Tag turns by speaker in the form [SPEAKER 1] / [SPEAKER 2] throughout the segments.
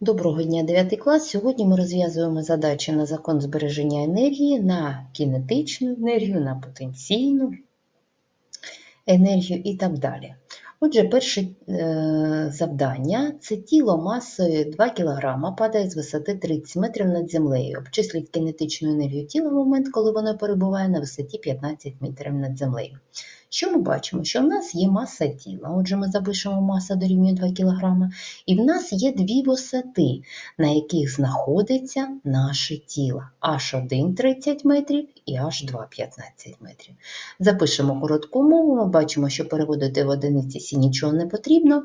[SPEAKER 1] Доброго дня, 9 клас. Сьогодні ми розв'язуємо задачі на закон збереження енергії, на кінетичну енергію, на потенційну енергію і так далі. Отже, перше е, завдання це тіло масою 2 кг падає з висоти 30 метрів над землею. Обчисліть кінетичну енергію тіла в момент, коли воно перебуває на висоті 15 метрів над землею. Що ми бачимо? Що в нас є маса тіла. Отже, ми запишемо маса дорівнює 2 кг, і в нас є дві висоти, на яких знаходиться наше тіло. H1 30 метрів і H2 15 метрів. Запишемо коротку мову, ми бачимо, що переводити в одиниці сі нічого не потрібно.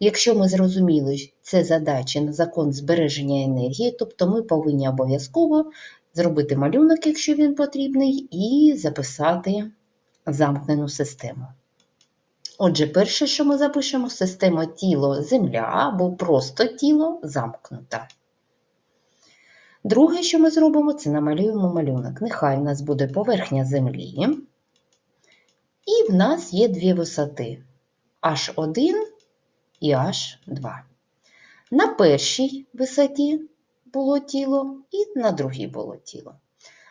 [SPEAKER 1] Якщо ми зрозуміли, що це задача на закон збереження енергії, тобто ми повинні обов'язково зробити малюнок, якщо він потрібний, і записати замкнену систему. Отже, перше, що ми запишемо, система тіло Земля або просто тіло замкнута. Друге, що ми зробимо, це намалюємо малюнок. Нехай в нас буде поверхня Землі, і в нас є дві висоти H1 і H2. На першій висоті було тіло, і на другій було тіло.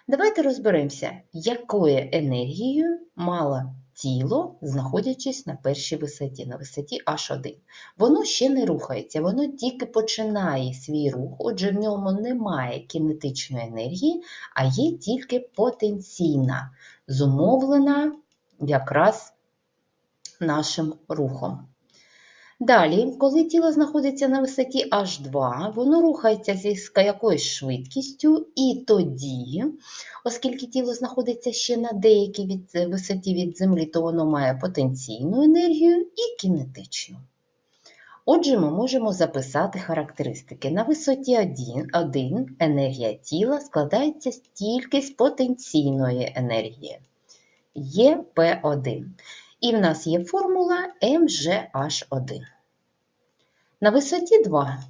[SPEAKER 1] Давайте розберемося, якою енергією мало тіло, знаходячись на першій висоті, на висоті H1. Воно ще не рухається, воно тільки починає свій рух, отже, в ньому немає кінетичної енергії, а є тільки потенційна, зумовлена якраз нашим рухом. Далі, коли тіло знаходиться на висоті H2, воно рухається зі якоюсь швидкістю, і тоді, оскільки тіло знаходиться ще на деякій від, висоті від Землі, то воно має потенційну енергію і кінетичну. Отже, ми можемо записати характеристики. На висоті 1, 1 енергія тіла складається тільки з потенційної енергії ЄП1. І в нас є формула МЖH1. На висоті 2.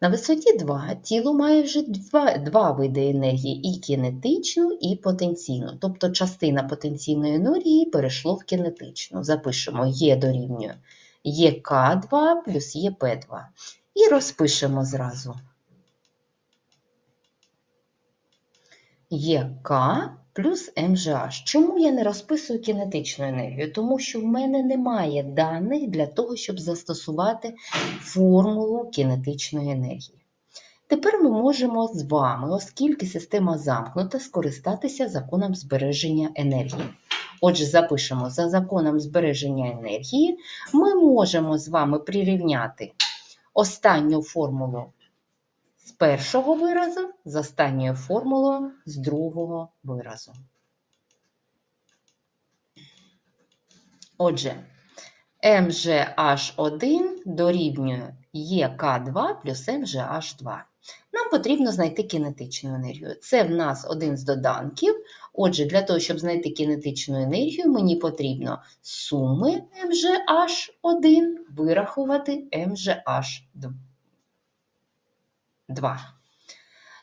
[SPEAKER 1] На висоті 2 тіло має вже два, два види енергії і кінетичну, і потенційну. Тобто частина потенційної енергії перейшло в кінетичну. Запишемо Е дорівнює ЕК2 плюс ЄП2. І розпишемо зразу. ЕК плюс МЖH. Чому я не розписую кінетичну енергію? Тому що в мене немає даних для того, щоб застосувати формулу кінетичної енергії. Тепер ми можемо з вами, оскільки система замкнута, скористатися законом збереження енергії. Отже, запишемо за законом збереження енергії, ми можемо з вами прирівняти останню формулу з першого виразу з останньою формулою з другого виразу. Отже, MGH1 дорівнює ЕК2 плюс MGH2. Нам потрібно знайти кінетичну енергію. Це в нас один з доданків. Отже, для того, щоб знайти кінетичну енергію, мені потрібно суми MGH1 вирахувати MGH2. 2.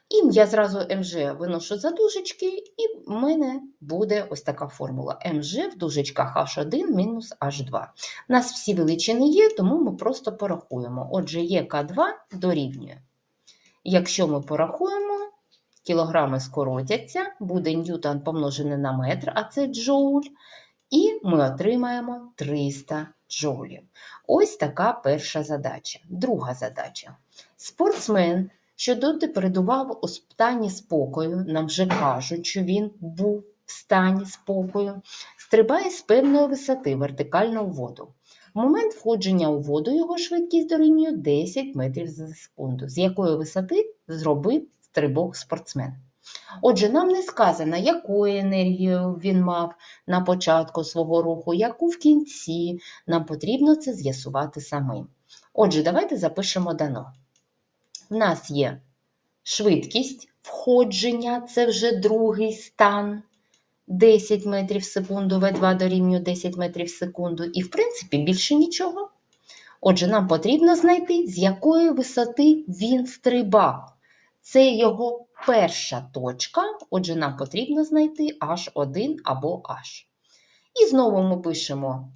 [SPEAKER 1] І я зразу МЖ виношу за дужечки, і в мене буде ось така формула. МЖ в дужечках H1 мінус H2. У нас всі величини є, тому ми просто порахуємо. Отже, ЕК2 дорівнює. Якщо ми порахуємо, кілограми скоротяться, буде ньютон помножений на метр, а це джоуль. І ми отримаємо 300 джоулів. Ось така перша задача. Друга задача. Спортсмен, що доти передував у стані спокою, нам вже кажуть, що він був в стані спокою, стрибає з певної висоти вертикально в воду. В момент входження у воду його швидкість дорівнює 10 метрів за секунду, з якої висоти зробив стрибок спортсмен. Отже, нам не сказано, якою енергію він мав на початку свого руху, яку в кінці. Нам потрібно це з'ясувати самим. Отже, давайте запишемо дано. В нас є швидкість входження, це вже другий стан 10 метрів в секунду, В2 дорівнює 10 метрів в секунду. І, в принципі, більше нічого. Отже, нам потрібно знайти, з якої висоти він стрибав. Це його перша точка, отже, нам потрібно знайти H1 або H. І знову ми пишемо,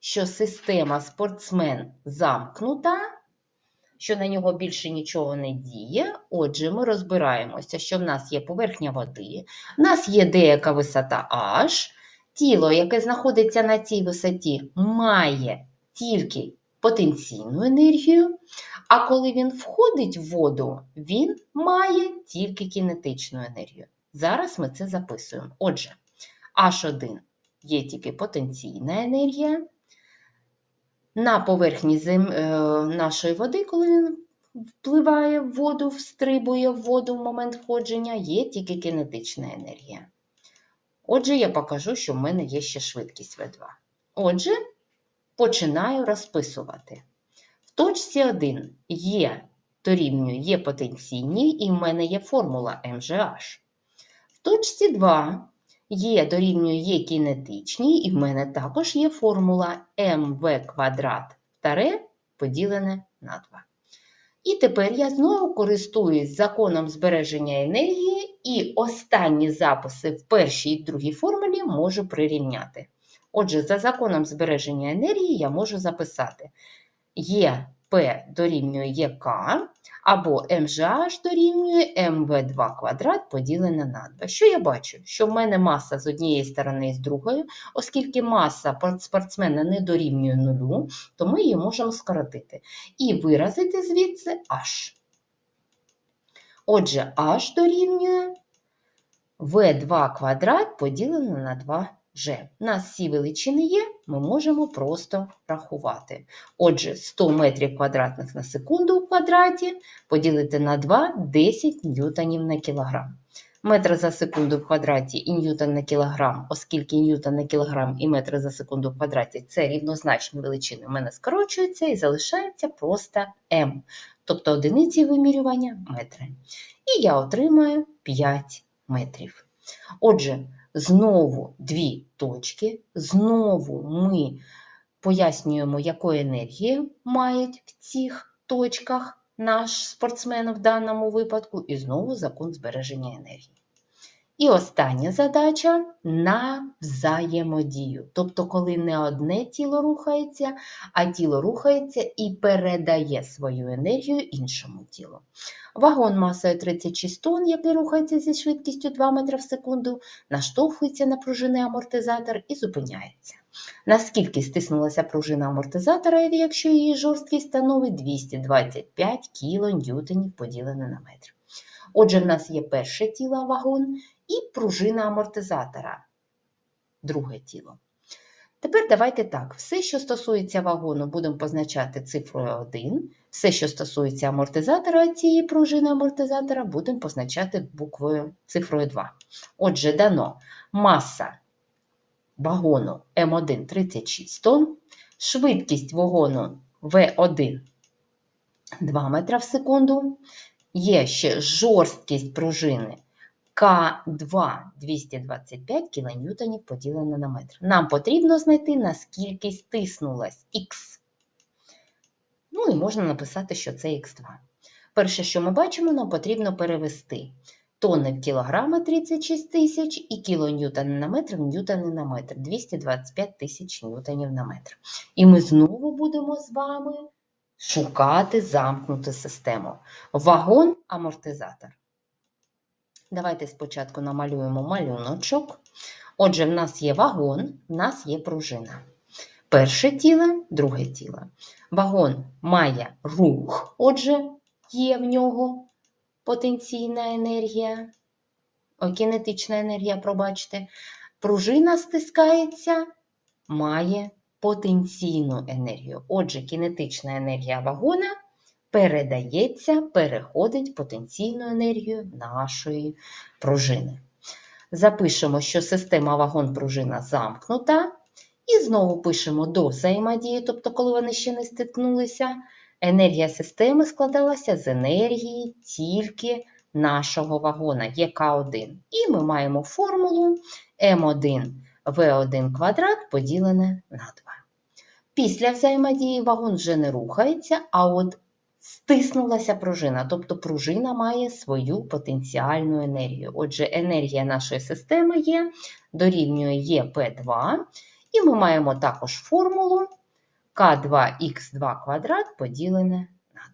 [SPEAKER 1] що система спортсмен замкнута, що на нього більше нічого не діє. Отже, ми розбираємося, що в нас є поверхня води, в нас є деяка висота H, тіло, яке знаходиться на цій висоті, має тільки потенційну енергію, а коли він входить в воду, він має тільки кінетичну енергію. Зараз ми це записуємо. Отже, H1 є тільки потенційна енергія. На поверхні зем... е, нашої води, коли він впливає в воду, встрибує в воду в момент входження, є тільки кінетична енергія. Отже, я покажу, що в мене є ще швидкість В2. Отже, починаю розписувати. В точці 1 є дорівнює є потенційні, і в мене є формула МЖH. В точці 2 є дорівнює є кінетичні, і в мене також є формула МВ квадрат таре поділене на 2. І тепер я знову користуюсь законом збереження енергії, і останні записи в першій і другій формулі можу прирівняти. Отже, за законом збереження енергії я можу записати ЄП дорівнює ЄК, або МЖH дорівнює МВ2 квадрат поділене на 2. Що я бачу? Що в мене маса з однієї сторони і з другої, оскільки маса спортсмена не дорівнює нулю, то ми її можемо скоротити. І виразити звідси H. Отже, H дорівнює V2 квадрат поділене на 2G. У нас всі величини є, ми можемо просто рахувати. Отже, 100 метрів квадратних на секунду у квадраті поділити на 2 – 10 ньютонів на кілограм. Метр за секунду в квадраті і ньютон на кілограм, оскільки ньютон на кілограм і метр за секунду в квадраті це рівнозначні величини, в мене скорочуються і залишається просто М, тобто одиниці вимірювання метри. І я отримаю 5 метрів. Отже, знову дві точки, знову ми пояснюємо, яку енергії мають в цих точках наш спортсмен в даному випадку, і знову закон збереження енергії. І остання задача на взаємодію. Тобто, коли не одне тіло рухається, а тіло рухається і передає свою енергію іншому тілу. Вагон масою 36 тонн, який рухається зі швидкістю 2 метри в секунду, наштовхується на пружинний амортизатор і зупиняється. Наскільки стиснулася пружина амортизатора, якщо її жорсткість становить 225 кН поділене на метр. Отже, в нас є перше тіло вагон і пружина амортизатора, друге тіло. Тепер давайте так, все, що стосується вагону, будемо позначати цифрою 1, все, що стосується амортизатора цієї пружини амортизатора, будемо позначати буквою цифрою 2. Отже, дано маса вагону М1 36 тонн, швидкість вагону В1 2 метра в секунду, є ще жорсткість пружини К2 225 кН поділене на метр. Нам потрібно знайти, наскільки стиснулась Х. Ну і можна написати, що це Х2. Перше, що ми бачимо, нам потрібно перевести тонни в кілограми 36 тисяч і кілоньютони на метр в ньютони на метр 225 тисяч ньютонів на метр. І ми знову будемо з вами шукати замкнуту систему. Вагон амортизатор. Давайте спочатку намалюємо малюночок. Отже, в нас є вагон, в нас є пружина. Перше тіло, друге тіло. Вагон має рух, отже, є в нього потенційна енергія, кінетична енергія, пробачте. Пружина стискається, має потенційну енергію. Отже, кінетична енергія вагона передається, переходить потенційну енергію нашої пружини. Запишемо, що система вагон-пружина замкнута. І знову пишемо до взаємодії, тобто, коли вони ще не стикнулися, енергія системи складалася з енергії тільки нашого вагона ЄК1. І ми маємо формулу М1 В1 квадрат поділене на 2. Після взаємодії вагон вже не рухається, а от стиснулася пружина, тобто пружина має свою потенціальну енергію. Отже, енергія нашої системи є, дорівнює ЄП2, і ми маємо також формулу К2х2 квадрат поділене на 2.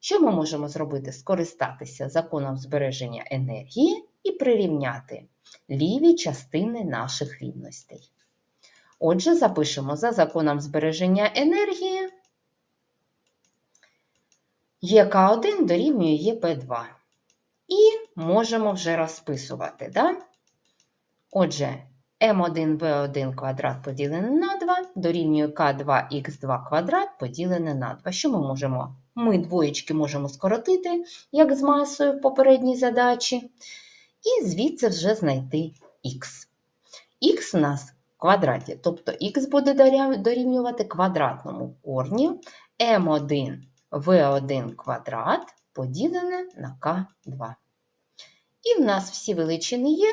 [SPEAKER 1] Що ми можемо зробити? Скористатися законом збереження енергії і прирівняти ліві частини наших рівностей. Отже, запишемо за законом збереження енергії ЄК1 дорівнює ЄП2. І можемо вже розписувати. Да? Отже, М1В1 квадрат поділене на 2 дорівнює К2х2 квадрат поділене на 2. Що ми можемо? Ми двоєчки можемо скоротити, як з масою в попередній задачі. І звідси вже знайти х. Х у нас в квадраті, тобто х буде дорівнювати квадратному корні m1 v1 квадрат поділене на k2. І в нас всі величини є,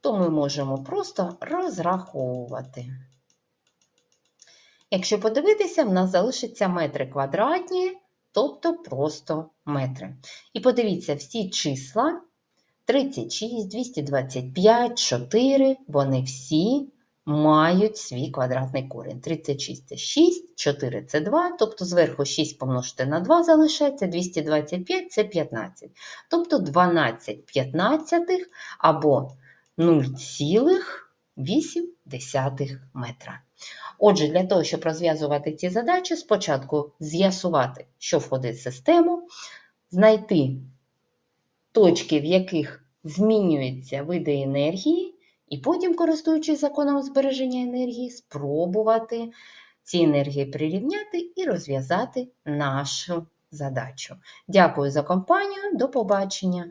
[SPEAKER 1] то ми можемо просто розраховувати. Якщо подивитися, в нас залишаться метри квадратні, тобто просто метри. І подивіться, всі числа 36, 225, 4, вони всі мають свій квадратний корінь. 36 – це 6, 4 – це 2, тобто зверху 6 помножити на 2 залишається, 225 – це 15. Тобто 12 п'ятнадцятих або 0,8 метра. Отже, для того, щоб розв'язувати ці задачі, спочатку з'ясувати, що входить в систему, знайти точки, в яких змінюються види енергії, і потім, користуючись законом збереження енергії, спробувати ці енергії прирівняти і розв'язати нашу задачу. Дякую за компанію, до побачення!